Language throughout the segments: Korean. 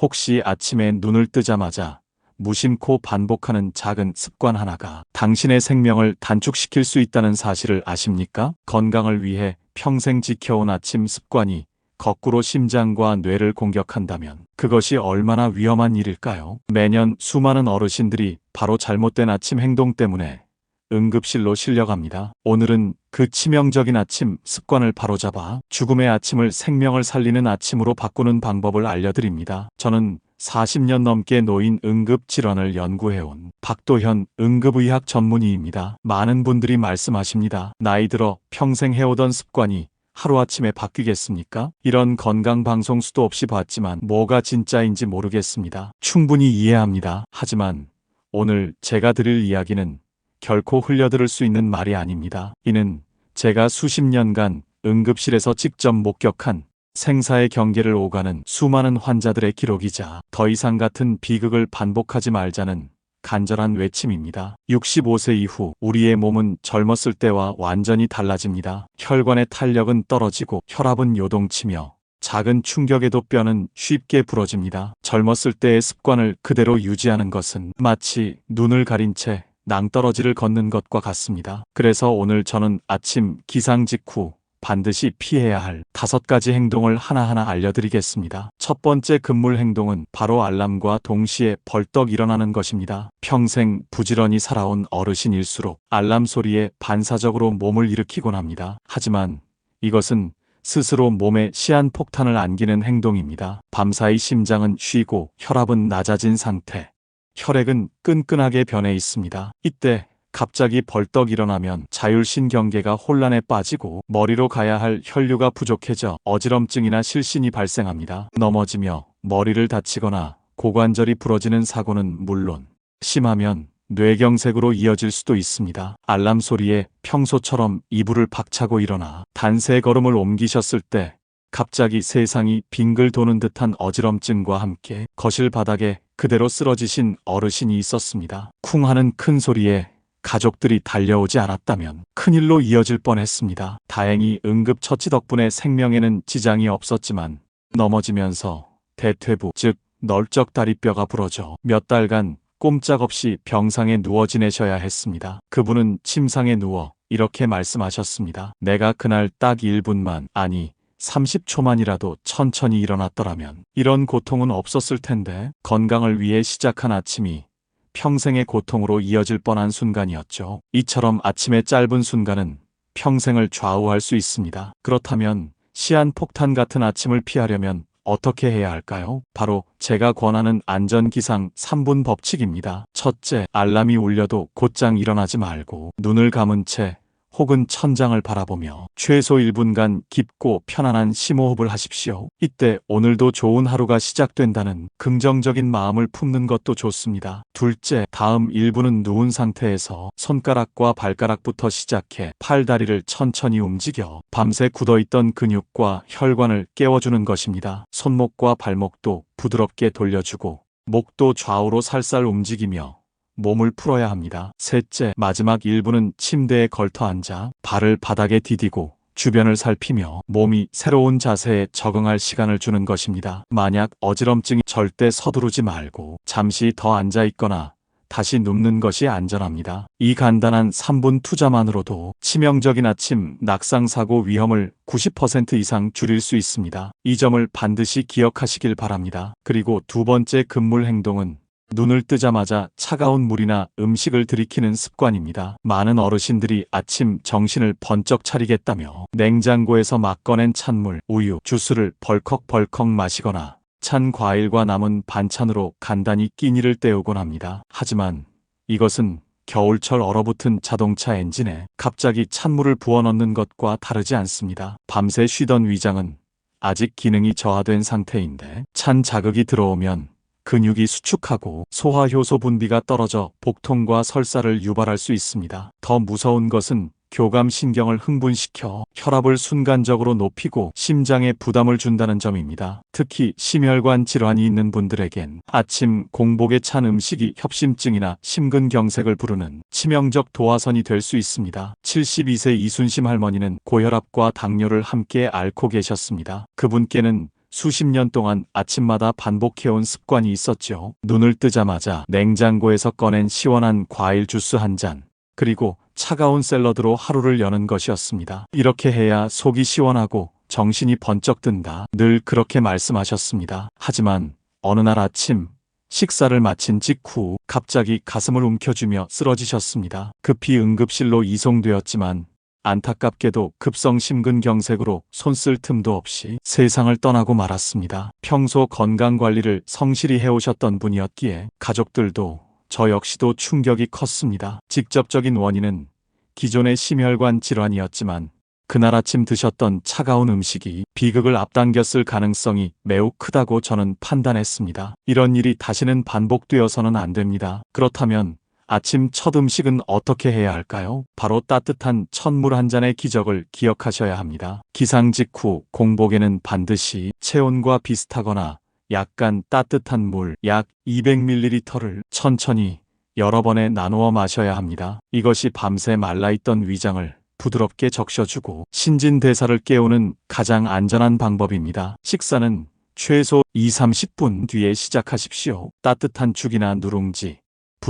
혹시 아침에 눈을 뜨자마자 무심코 반복하는 작은 습관 하나가 당신의 생명을 단축시킬 수 있다는 사실을 아십니까? 건강을 위해 평생 지켜온 아침 습관이 거꾸로 심장과 뇌를 공격한다면 그것이 얼마나 위험한 일일까요? 매년 수많은 어르신들이 바로 잘못된 아침 행동 때문에 응급실로 실려갑니다. 오늘은 그 치명적인 아침 습관을 바로잡아 죽음의 아침을 생명을 살리는 아침으로 바꾸는 방법을 알려드립니다. 저는 40년 넘게 노인 응급 질환을 연구해온 박도현 응급의학 전문의입니다. 많은 분들이 말씀하십니다. 나이 들어 평생 해오던 습관이 하루아침에 바뀌겠습니까? 이런 건강 방송 수도 없이 봤지만 뭐가 진짜인지 모르겠습니다. 충분히 이해합니다. 하지만 오늘 제가 드릴 이야기는 결코 흘려들을 수 있는 말이 아닙니다. 이는 제가 수십 년간 응급실에서 직접 목격한 생사의 경계를 오가는 수많은 환자들의 기록이자 더 이상 같은 비극을 반복하지 말자는 간절한 외침입니다. 65세 이후 우리의 몸은 젊었을 때와 완전히 달라집니다. 혈관의 탄력은 떨어지고 혈압은 요동치며 작은 충격에도 뼈는 쉽게 부러집니다. 젊었을 때의 습관을 그대로 유지하는 것은 마치 눈을 가린 채 낭떠러지를 걷는 것과 같습니다. 그래서 오늘 저는 아침 기상 직후 반드시 피해야 할 다섯 가지 행동을 하나하나 알려드리겠습니다. 첫 번째 급물 행동은 바로 알람과 동시에 벌떡 일어나는 것입니다. 평생 부지런히 살아온 어르신일수록 알람 소리에 반사적으로 몸을 일으키곤 합니다. 하지만 이것은 스스로 몸에 시한폭탄을 안기는 행동입니다. 밤사이 심장은 쉬고 혈압은 낮아진 상태, 혈액은 끈끈하게 변해 있습니다. 이때 갑자기 벌떡 일어나면 자율신경계가 혼란에 빠지고 머리로 가야 할 혈류가 부족해져 어지럼증이나 실신이 발생합니다. 넘어지며 머리를 다치거나 고관절이 부러지는 사고는 물론 심하면 뇌경색으로 이어질 수도 있습니다. 알람 소리에 평소처럼 이불을 박차고 일어나 단세 걸음을 옮기셨을 때 갑자기 세상이 빙글 도는 듯한 어지럼증과 함께 거실 바닥에 그대로 쓰러지신 어르신이 있었습니다. 쿵 하는 큰 소리에 가족들이 달려오지 않았다면 큰일로 이어질 뻔했습니다. 다행히 응급처치 덕분에 생명에는 지장이 없었지만 넘어지면서 대퇴부 즉 널쩍 다리뼈가 부러져 몇 달간 꼼짝없이 병상에 누워 지내셔야 했습니다. 그분은 침상에 누워 이렇게 말씀하셨습니다. 내가 그날 딱 1분만 아니 30초만이라도 천천히 일어났더라면 이런 고통은 없었을 텐데 건강을 위해 시작한 아침이 평생의 고통으로 이어질 뻔한 순간이었죠. 이처럼 아침의 짧은 순간은 평생을 좌우할 수 있습니다. 그렇다면 시한 폭탄 같은 아침을 피하려면 어떻게 해야 할까요? 바로 제가 권하는 안전기상 3분 법칙입니다. 첫째, 알람이 울려도 곧장 일어나지 말고 눈을 감은 채 혹은 천장을 바라보며 최소 1분간 깊고 편안한 심호흡을 하십시오. 이때 오늘도 좋은 하루가 시작된다는 긍정적인 마음을 품는 것도 좋습니다. 둘째, 다음 1분은 누운 상태에서 손가락과 발가락부터 시작해 팔다리를 천천히 움직여 밤새 굳어있던 근육과 혈관을 깨워주는 것입니다. 손목과 발목도 부드럽게 돌려주고 목도 좌우로 살살 움직이며 몸을 풀어야 합니다. 셋째, 마지막 1분은 침대에 걸터 앉아 발을 바닥에 디디고 주변을 살피며 몸이 새로운 자세에 적응할 시간을 주는 것입니다. 만약 어지럼증이 절대 서두르지 말고 잠시 더 앉아 있거나 다시 눕는 것이 안전합니다. 이 간단한 3분 투자만으로도 치명적인 아침 낙상사고 위험을 90% 이상 줄일 수 있습니다. 이 점을 반드시 기억하시길 바랍니다. 그리고 두 번째 급물 행동은 눈을 뜨자마자 차가운 물이나 음식을 들이키는 습관입니다. 많은 어르신들이 아침 정신을 번쩍 차리겠다며 냉장고에서 막 꺼낸 찬물, 우유, 주스를 벌컥벌컥 마시거나 찬 과일과 남은 반찬으로 간단히 끼니를 때우곤 합니다. 하지만 이것은 겨울철 얼어붙은 자동차 엔진에 갑자기 찬물을 부어넣는 것과 다르지 않습니다. 밤새 쉬던 위장은 아직 기능이 저하된 상태인데 찬 자극이 들어오면 근육이 수축하고 소화효소 분비가 떨어져 복통과 설사를 유발할 수 있습니다. 더 무서운 것은 교감신경을 흥분시켜 혈압을 순간적으로 높이고 심장에 부담을 준다는 점입니다. 특히 심혈관 질환이 있는 분들에겐 아침 공복에 찬 음식이 협심증이나 심근경색을 부르는 치명적 도화선이 될 수 있습니다. 72세 이순심 할머니는 고혈압과 당뇨를 함께 앓고 계셨습니다. 그분께는 수십 년 동안 아침마다 반복해온 습관이 있었죠. 눈을 뜨자마자 냉장고에서 꺼낸 시원한 과일 주스 한 잔, 그리고 차가운 샐러드로 하루를 여는 것이었습니다. 이렇게 해야 속이 시원하고 정신이 번쩍 든다. 늘 그렇게 말씀하셨습니다. 하지만 어느 날 아침 식사를 마친 직후 갑자기 가슴을 움켜쥐며 쓰러지셨습니다. 급히 응급실로 이송되었지만 안타깝게도 급성 심근경색으로 손쓸 틈도 없이 세상을 떠나고 말았습니다. 평소 건강 관리를 성실히 해오셨던 분이었기에 가족들도 저 역시도 충격이 컸습니다. 직접적인 원인은 기존의 심혈관 질환이었지만 그날 아침 드셨던 차가운 음식이 비극을 앞당겼을 가능성이 매우 크다고 저는 판단했습니다. 이런 일이 다시는 반복되어서는 안 됩니다. 그렇다면 아침 첫 음식은 어떻게 해야 할까요? 바로 따뜻한 찬물 한 잔의 기적을 기억하셔야 합니다. 기상 직후 공복에는 반드시 체온과 비슷하거나 약간 따뜻한 물 약 200ml를 천천히 여러 번에 나누어 마셔야 합니다. 이것이 밤새 말라있던 위장을 부드럽게 적셔주고 신진대사를 깨우는 가장 안전한 방법입니다. 식사는 최소 2, 30분 뒤에 시작하십시오. 따뜻한 죽이나 누룽지,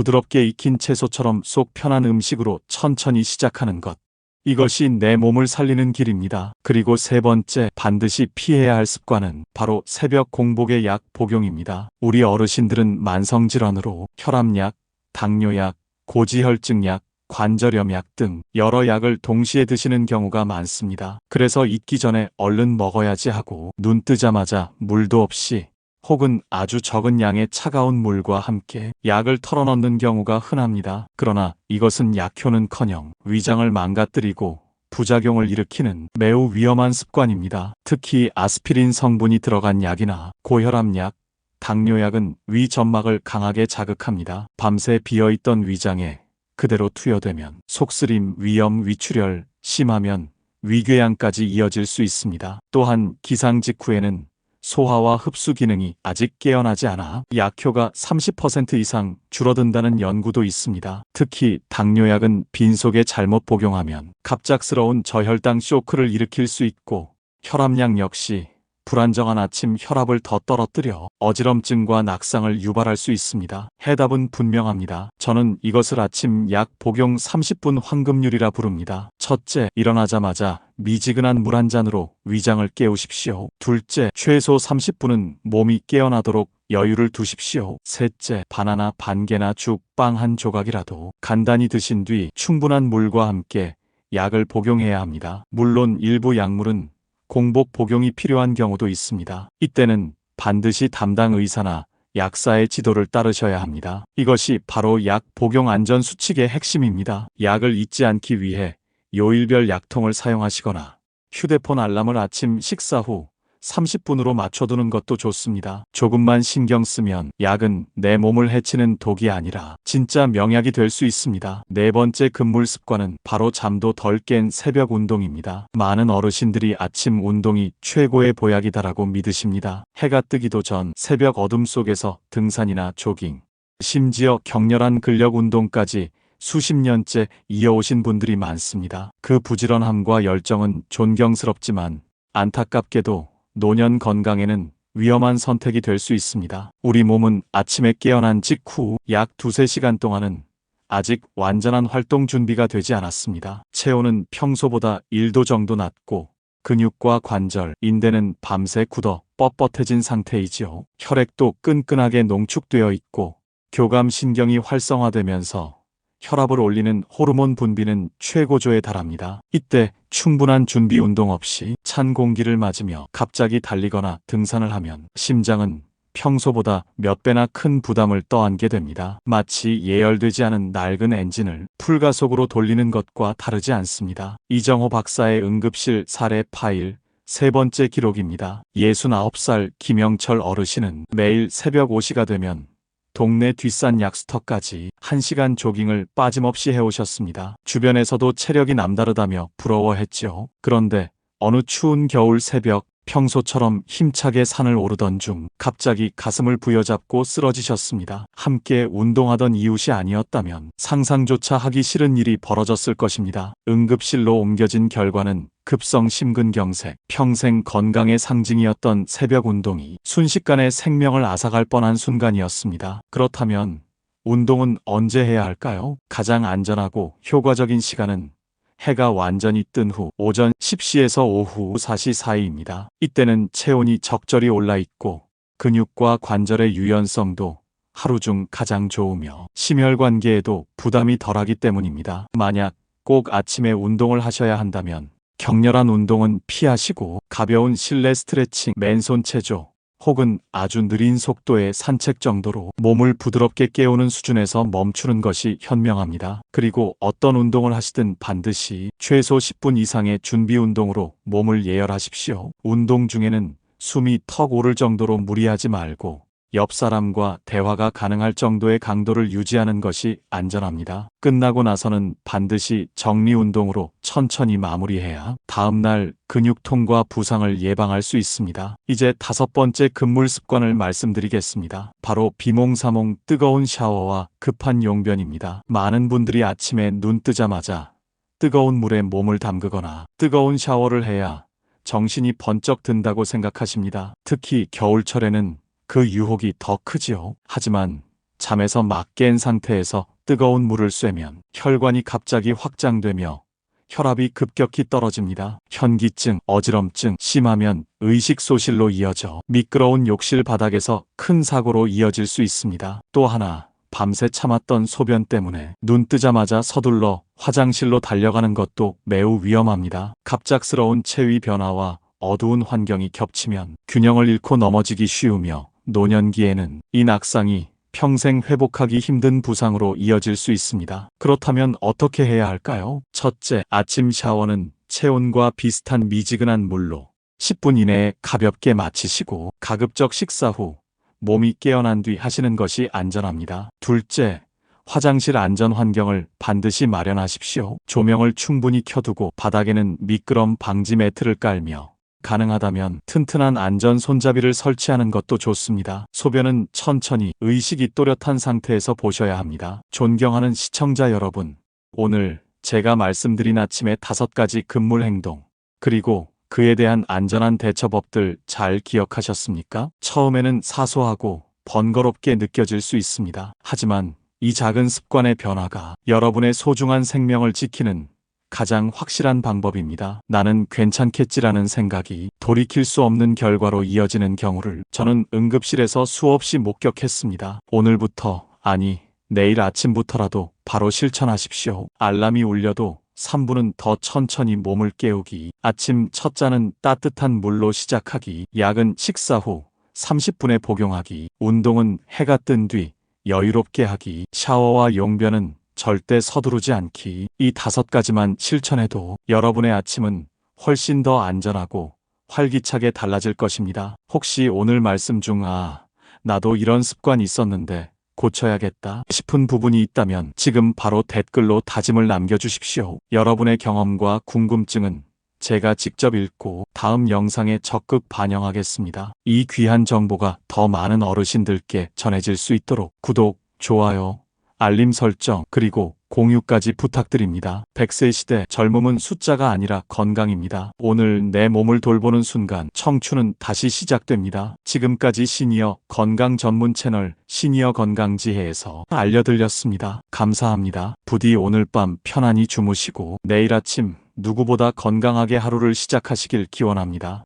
부드럽게 익힌 채소처럼 속 편한 음식으로 천천히 시작하는 것. 이것이 내 몸을 살리는 길입니다. 그리고 세 번째 반드시 피해야 할 습관은 바로 새벽 공복의 약 복용입니다. 우리 어르신들은 만성질환으로 혈압약, 당뇨약, 고지혈증약, 관절염약 등 여러 약을 동시에 드시는 경우가 많습니다. 그래서 잊기 전에 얼른 먹어야지 하고 눈 뜨자마자 물도 없이 혹은 아주 적은 양의 차가운 물과 함께 약을 털어넣는 경우가 흔합니다. 그러나 이것은 약효는커녕 위장을 망가뜨리고 부작용을 일으키는 매우 위험한 습관입니다. 특히 아스피린 성분이 들어간 약이나 고혈압약, 당뇨약은 위 점막을 강하게 자극합니다. 밤새 비어있던 위장에 그대로 투여되면 속쓰림, 위염, 위출혈, 심하면 위궤양까지 이어질 수 있습니다. 또한 기상 직후에는 소화와 흡수 기능이 아직 깨어나지 않아 약효가 30% 이상 줄어든다는 연구도 있습니다. 특히 당뇨약은 빈속에 잘못 복용하면 갑작스러운 저혈당 쇼크를 일으킬 수 있고 혈압약 역시 불안정한 아침 혈압을 더 떨어뜨려 어지럼증과 낙상을 유발할 수 있습니다. 해답은 분명합니다. 저는 이것을 아침 약 복용 30분 황금률이라 부릅니다. 첫째, 일어나자마자 미지근한 물 한 잔으로 위장을 깨우십시오. 둘째, 최소 30분은 몸이 깨어나도록 여유를 두십시오. 셋째, 바나나 반 개나 죽, 빵 한 조각이라도 간단히 드신 뒤 충분한 물과 함께 약을 복용해야 합니다. 물론 일부 약물은 공복 복용이 필요한 경우도 있습니다. 이때는 반드시 담당 의사나 약사의 지도를 따르셔야 합니다. 이것이 바로 약 복용 안전 수칙의 핵심입니다. 약을 잊지 않기 위해 요일별 약통을 사용하시거나 휴대폰 알람을 아침 식사 후 30분으로 맞춰두는 것도 좋습니다. 조금만 신경 쓰면 약은 내 몸을 해치는 독이 아니라 진짜 명약이 될 수 있습니다. 네 번째 금물 습관은 바로 잠도 덜 깬 새벽 운동입니다. 많은 어르신들이 아침 운동이 최고의 보약이다라고 믿으십니다. 해가 뜨기도 전 새벽 어둠 속에서 등산이나 조깅, 심지어 격렬한 근력 운동까지 수십 년째 이어오신 분들이 많습니다. 그 부지런함과 열정은 존경스럽지만 안타깝게도 노년 건강에는 위험한 선택이 될 수 있습니다. 우리 몸은 아침에 깨어난 직후 약 두세 시간 동안은 아직 완전한 활동 준비가 되지 않았습니다. 체온은 평소보다 1도 정도 낮고 근육과 관절, 인대는 밤새 굳어 뻣뻣해진 상태이지요. 혈액도 끈끈하게 농축되어 있고 교감 신경이 활성화되면서 혈압을 올리는 호르몬 분비는 최고조에 달합니다. 이때 충분한 준비 운동 없이 찬 공기를 맞으며 갑자기 달리거나 등산을 하면 심장은 평소보다 몇 배나 큰 부담을 떠안게 됩니다. 마치 예열되지 않은 낡은 엔진을 풀가속으로 돌리는 것과 다르지 않습니다. 이정호 박사의 응급실 사례 파일 세 번째 기록입니다. 69살 김영철 어르신은 매일 새벽 5시가 되면 동네 뒷산 약수터까지 1시간 조깅을 빠짐없이 해오셨습니다. 주변에서도 체력이 남다르다며 부러워했지요. 그런데 어느 추운 겨울 새벽 평소처럼 힘차게 산을 오르던 중 갑자기 가슴을 부여잡고 쓰러지셨습니다. 함께 운동하던 이웃이 아니었다면 상상조차 하기 싫은 일이 벌어졌을 것입니다. 응급실로 옮겨진 결과는 급성 심근경색, 평생 건강의 상징이었던 새벽 운동이 순식간에 생명을 앗아갈 뻔한 순간이었습니다. 그렇다면 운동은 언제 해야 할까요? 가장 안전하고 효과적인 시간은 해가 완전히 뜬 후 오전 10시에서 오후 4시 사이입니다. 이때는 체온이 적절히 올라 있고 근육과 관절의 유연성도 하루 중 가장 좋으며 심혈관계에도 부담이 덜하기 때문입니다. 만약 꼭 아침에 운동을 하셔야 한다면 격렬한 운동은 피하시고 가벼운 실내 스트레칭, 맨손 체조 혹은 아주 느린 속도의 산책 정도로 몸을 부드럽게 깨우는 수준에서 멈추는 것이 현명합니다. 그리고 어떤 운동을 하시든 반드시 최소 10분 이상의 준비 운동으로 몸을 예열하십시오. 운동 중에는 숨이 턱 오를 정도로 무리하지 말고 옆 사람과 대화가 가능할 정도의 강도를 유지하는 것이 안전합니다. 끝나고 나서는 반드시 정리 운동으로 천천히 마무리해야 다음날 근육통과 부상을 예방할 수 있습니다. 이제 다섯 번째 금물 습관을 말씀드리겠습니다. 바로 비몽사몽 뜨거운 샤워와 급한 용변입니다. 많은 분들이 아침에 눈 뜨자마자 뜨거운 물에 몸을 담그거나 뜨거운 샤워를 해야 정신이 번쩍 든다고 생각하십니다. 특히 겨울철에는 그 유혹이 더 크지요. 하지만 잠에서 막 깬 상태에서 뜨거운 물을 쐬면 혈관이 갑자기 확장되며 혈압이 급격히 떨어집니다. 현기증, 어지럼증, 심하면 의식 소실로 이어져 미끄러운 욕실 바닥에서 큰 사고로 이어질 수 있습니다. 또 하나, 밤새 참았던 소변 때문에 눈 뜨자마자 서둘러 화장실로 달려가는 것도 매우 위험합니다. 갑작스러운 체위 변화와 어두운 환경이 겹치면 균형을 잃고 넘어지기 쉬우며 노년기에는 이 낙상이 평생 회복하기 힘든 부상으로 이어질 수 있습니다. 그렇다면 어떻게 해야 할까요? 첫째, 아침 샤워는 체온과 비슷한 미지근한 물로 10분 이내에 가볍게 마치시고 가급적 식사 후 몸이 깨어난 뒤 하시는 것이 안전합니다. 둘째, 화장실 안전 환경을 반드시 마련하십시오. 조명을 충분히 켜두고 바닥에는 미끄럼 방지 매트를 깔며 가능하다면 튼튼한 안전 손잡이를 설치하는 것도 좋습니다. 소변은 천천히 의식이 또렷한 상태에서 보셔야 합니다. 존경하는 시청자 여러분, 오늘 제가 말씀드린 아침의 다섯 가지 금물 행동, 그리고 그에 대한 안전한 대처법들 잘 기억하셨습니까? 처음에는 사소하고 번거롭게 느껴질 수 있습니다. 하지만 이 작은 습관의 변화가 여러분의 소중한 생명을 지키는 가장 확실한 방법입니다. 나는 괜찮겠지라는 생각이 돌이킬 수 없는 결과로 이어지는 경우를 저는 응급실에서 수없이 목격했습니다. 오늘부터, 아니, 내일 아침부터라도 바로 실천하십시오. 알람이 울려도 3분은 더 천천히 몸을 깨우기, 아침 첫 잔은 따뜻한 물로 시작하기, 약은 식사 후 30분에 복용하기, 운동은 해가 뜬 뒤 여유롭게 하기, 샤워와 용변은 절대 서두르지 않기. 이 다섯 가지만 실천해도 여러분의 아침은 훨씬 더 안전하고 활기차게 달라질 것입니다. 혹시 오늘 말씀 중 아, 나도 이런 습관이 있었는데 고쳐야겠다 싶은 부분이 있다면 지금 바로 댓글로 다짐을 남겨주십시오. 여러분의 경험과 궁금증은 제가 직접 읽고 다음 영상에 적극 반영하겠습니다. 이 귀한 정보가 더 많은 어르신들께 전해질 수 있도록 구독, 좋아요, 알림 설정, 그리고 공유까지 부탁드립니다. 100세 시대 젊음은 숫자가 아니라 건강입니다. 오늘 내 몸을 돌보는 순간 청춘은 다시 시작됩니다. 지금까지 시니어 건강 전문 채널 시니어 건강지혜에서 알려드렸습니다. 감사합니다. 부디 오늘 밤 편안히 주무시고 내일 아침 누구보다 건강하게 하루를 시작하시길 기원합니다.